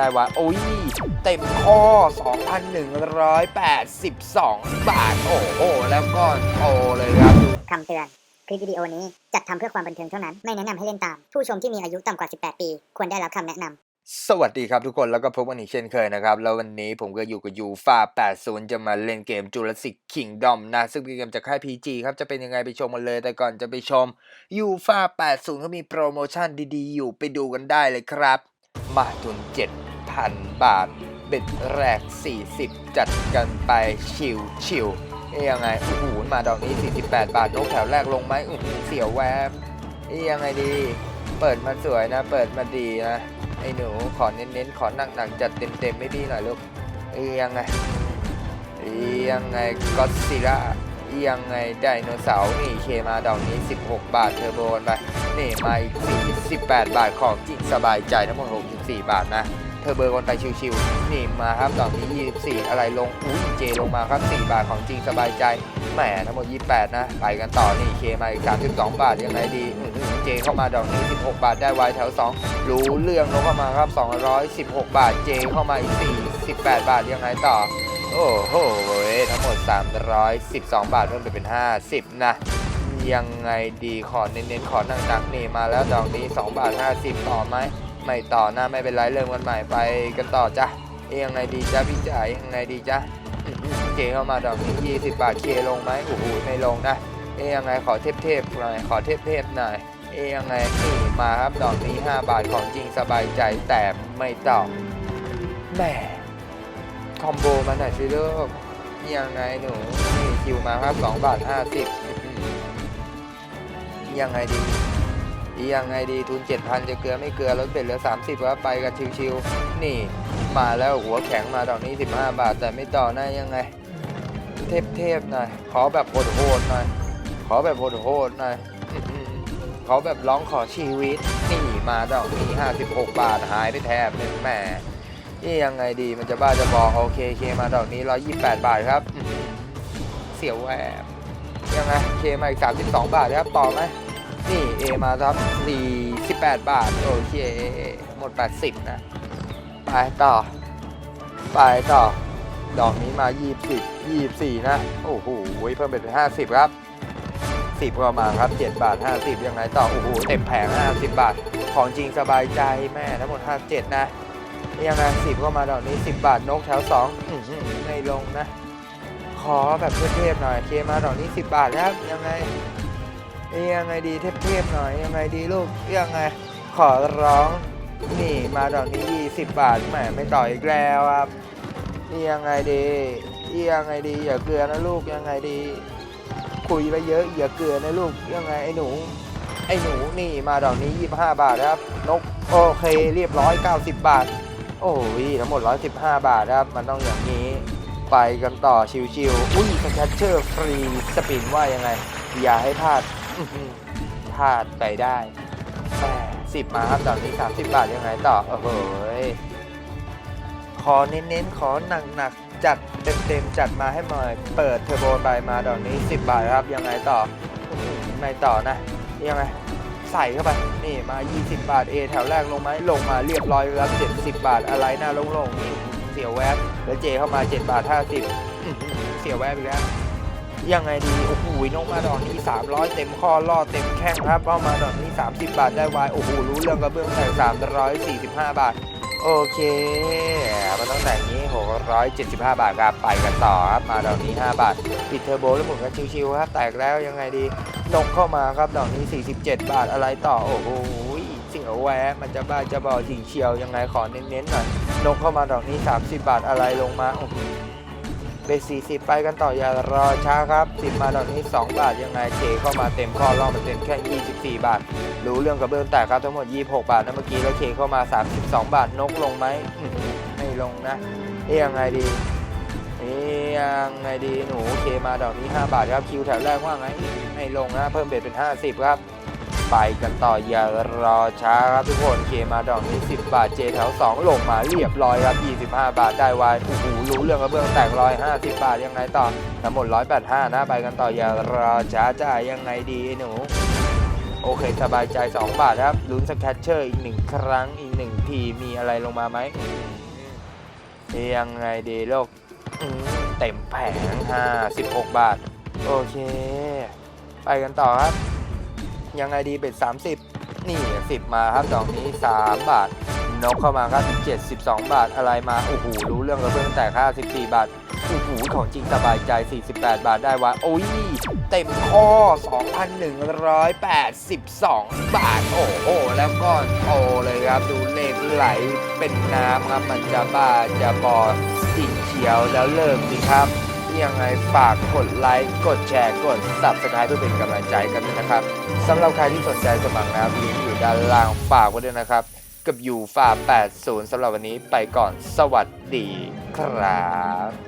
ได้ว่าโอ้ย เต็มข้อ 2,182 บาท โอ้โห แล้วก็โตเลยครับคำเตือน คลิปวิดีโอนี้จัดทำเพื่อความบันเทิงเท่านั้น ไม่แนะนำให้เล่นตาม ผู้ชมที่มีอายุต่ำกว่า 18 ปี ควรได้รับคำแนะนำ สวัสดีครับทุกคน แล้วก็พบกันอีกเช่นเคยนะครับ แล้ววันนี้ผมก็อยู่กับยูฟา80 จะมาเล่นเกม Jurassic Kingdom นะ ซึ่งเป็นเกมจากค่าย PG ครับ จะเป็นยังไงไปชมกันเลย แต่ก่อนจะไปชมยูฟา80เขามีโปรโมชั่นดีๆ อยู่ ไปดูกันได้เลยครับ มาทุน 7,000บาท เบ็ดแรก 40 จัดกันไปชิวชิวเอ้ยังไงโอ้โหมาดอกนี้ 48 บาทนกแถวแรกลงไหมอื้เสียวแวบเอ้ยังไงดี เปิดมาสวยนะ เปิดมาดีนะไอ้หนูขอเน้นๆ ขอหนักๆ จัดเต็มๆไม่ดีหน่อยลูกเอ้ยยังไงเอ้ยยังไงก็ซิล่ายังไงไดโนเสาร์นี่เคมาดอกนี้ 16 บาทเทอร์โบนไปนี่มาอีก48 บาทของจริงสบายใจทั้งหมด64 บาทนะ อร์เบอร์กันไปชิวๆนี่มาครับดอกนี้ 24 อะไรลงอุ้ยเจลงมาครับ 4 บาทของจริงสบายใจแหมทั้งหมด 28 นะไปกันต่อนี่เคมาอีก 32 บาทยังไงดีอื้อหือเจเข้ามาดอกนี้ 16 บาทได้ไวแถว 2 รู้เรื่องลงเข้ามาครับ 216 บาทเจเข้ามาอีก 48 บาทยังไงต่อ โอ้โหเว้ยทั้งหมด 312 บาทเพิ่มไปเป็น 50 นะยังไงดีขอเน้นๆขอหนักๆนี่มาแล้วดอกนี้ 2 บาท 50 ต่อไหม ไม่ต่อหน้าไม่เป็นไรเริ่มกันใหม่ไปกันต่อจ้ะเอ๊ะยังไงดีจ้ะพี่จ๋ายังไงดีจ้ะเจเข้ามาดอกนี้20บาทเคลงไหมโอ้โหไม่ลงนะเอ๊ะยังไงขอเทพๆหน่อยขอเทพๆหน่อยเอ๊ะยังไงนี่มาครับดอกนี้ 5 บาทของจริงสบายใจแต่ไม่ต่อแหมคอมโบมาหน่อยสิลูกยังไงหนูนี่คิวมาครับ2บาท50ยังไงดี ยังไงดีทุน 7,000 จะเกลือไม่เกลือลดเป็นเหลือ 30ว่าไปกันชิวๆนี่ มาแล้วหัวแข็งมาดอกนี้ 15 บาท แต่ไม่ต่อหน้ายังไง เทพๆหน่อยขอแบบโหดๆหน่อยขอแบบโหดๆหน่อยขอแบบร้องขอชีวิตนี่มาดอกนี้56 บาทหายไปแทบหนึ่งแหมนี่ยังไงดีมันจะบ้าจะบอกโอเคเคมาดอกนี้ 128 บาทครับ เสียวแหวบยังไงเคมาอีก32 บาทครับต่อไหม นี่ A มาครับ 48 บาท โอเค หมด 80 นะ ไปต่อ ไปต่อ ดอกนี้มา 20 24 นะ โอ้โห เพิ่มเป็น 50 ครับ 10ก็มาครับ 7 บาท 50 ยังไงต่อ โอ้โห เต็มแผง 50 บาท ของจริงสบายใจแม่ทั้งหมด 57 นะ ยังไง10ก็มาดอกนี้ 10 บาท นกแถว2อื้อหือไม่ลงนะ ขอแบบเทพๆหน่อย เคมาดอกนี้ 10 บาทครับ ยังไง ยยังไงดีเทพๆหน่อยยังไงดีลูกยังไงขอร้องนี่มาดอกนี้20บบาทแหมไม่ต่ออีกแล้วครับนี่ยังไงดียังไงดีอย่าเกลือนะลูกยังไงดี คุยไปเยอะอย่าเกลือนะลูกยังไงไอ้หนูไอ้หนูนี่มาดอกนี้25บาทครับ นกโอเคเรียบร้อย90บาท โอ้ยทั้งหมด115บาทครับมันต้องอย่างนี้ไปกันต่อชิวๆอุ้ยสแคชเชอร์ฟรีสปินว่ายังไง อย่าให้พลาด อื้อหือพลาดไปได้แหมสิบมาครับตอนนี้30บาทยังไงต่อโอ้โหยขอเน้นๆ ขอหนักๆ จัดเต็มๆ จัดมาให้หน่อย เปิดเทอร์โบไปมาดอกนี้ 10 บาทครับ ยังไงต่ออื้อหือไม่ต่อนะ ยังไง ใส่เข้าไป นี่มา 20 บาท A แถวแรกลงไหมลงมาเรียบร้อยครับ 70 บาท อะไรหน้าโล่งๆนี่เสียวแวบแล้วเจเข้ามา 7 บาท 50อื้อหือเสียวแวบอีกแล้ว ยังไงดี โอ้โหนกมาดอกนี้300 เต็มข้อล่อเต็มแข้งครับเอามาดอกนี้30 บาทได้วาย โอ้โห รู้เรื่องกระเบื้องแต่345 บาท โอเค มันต้องแต่งนี้ 675 บาทครับ ไปกันต่อครับ มาดอกนี้ 5 บาท ปิดเทอร์โบแล้วหมุนกันชิวๆครับ แตกแล้วยังไงดี นกเข้ามาครับ ดอกนี้ 47 บาท อะไรต่อ โอ้โหเสียวแวะมันจะบ้าจะบอจริงเชียว ยังไงขอเน้นๆหน่อย นกเข้ามาดอกนี้ 30 บาท อะไรลงมา โอ้โห เบส40ไปกันต่ออย่ารอช้าครับ10มาดอกนี้ 2 บาทยังไงเจเข้ามาเต็มข้อล่อมาเต็มแค่ 24 บาท รู้เรื่องกระเบื้องแตกครับทั้งหมด 26 บาทนะเมื่อกี้แล้วเคเข้ามา 32 บาทนกลงไหมไม่ลงนะเอ๊ยังไงดีเอ๊ยยังไงดีหนูเคมาดอกนี้ 5 บาทครับคิวแถวแรกว่าไงไม่ลงนะเพิ่มเบ็ดเป็น 50 ครับ ไปกันต่ออย่ารอช้าครับทุกคนเคมาดอกนี้ 10 บาทเจแถว2ลงมาเรียบร้อยครับ 25 บาทได้วายโอ้โหรู้เรื่องกระเบื้องแตก150 บาทยังไงต่อทั้งหมด 185นะไปกันต่ออย่ารอช้าจ้ายังไงดีไอหนูโอเค สบายใจ 2 บาทครับลุ้นสแคชเชอร์อีกหนึ่งครั้งอีกหนึ่งทีมีอะไรลงมาไหมยังไงดีโลกเต็มแผง56 บาท โอเค ไปกันต่อครับ ยังไงดีเป็น30 นี่ 10 มาครับดอกนี้ 3 บาท นกเข้ามาครับ72บาทอะไรมาโอ้โหรู้เรื่องกระเบื้องแตก54 บาทโอ้โหของจริงสบายใจ 48 บาทได้วะโอ้ยเต็มข้อ 2,182 บาท โอ้โห แล้วก็โตเลยครับ ดูเลขไหลเป็นน้ำครับ มันจะบ้าจะบอสีเขียวแล้วเริ่มสิครับ ยังไงฝากกดไลค์กดแชร์กด subscribe เพื่อเป็นกำลังใจกันด้วยนะครับสำหรับใครที่สนใจสมัครนะครับลิงก์อยู่ด้านล่างฝากไว้ด้วยนะครับ กับยูฟ่า80สำหรับวันนี้ไปก่อนสวัสดีครับ